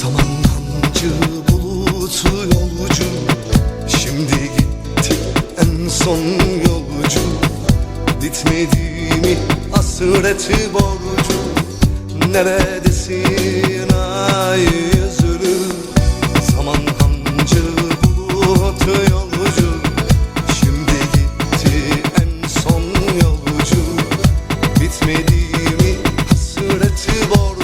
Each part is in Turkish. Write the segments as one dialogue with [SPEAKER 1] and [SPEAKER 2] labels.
[SPEAKER 1] Samanlancı bulut yolcu. Şimdi gitti en son yolcu. Bitmediğimi hasreti borcu. Neredesin ay üzülür Zaman hancı bulut yolcu. Şimdi gitti en son yolcu. Bitmediğimi hasreti borcu.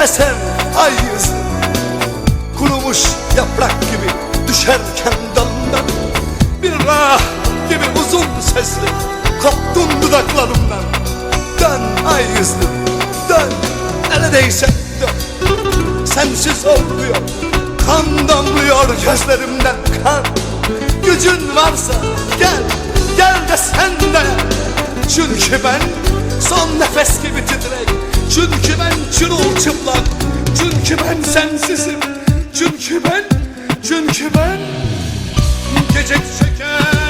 [SPEAKER 1] Ve sen ay yüzlü Kurumuş yaprak gibi düşerken dalından Bir rah gibi uzun sesli koptun dudaklarımdan. Dön ay yüzlü dön neredeyse dön. Sensiz olmuyor Kan damlıyor gözlerimden kan. Gücün varsa gel Gel de sen de. Çünkü ben son nefes gibi sensizim. Çünkü ben Çünkü ben Gece çeker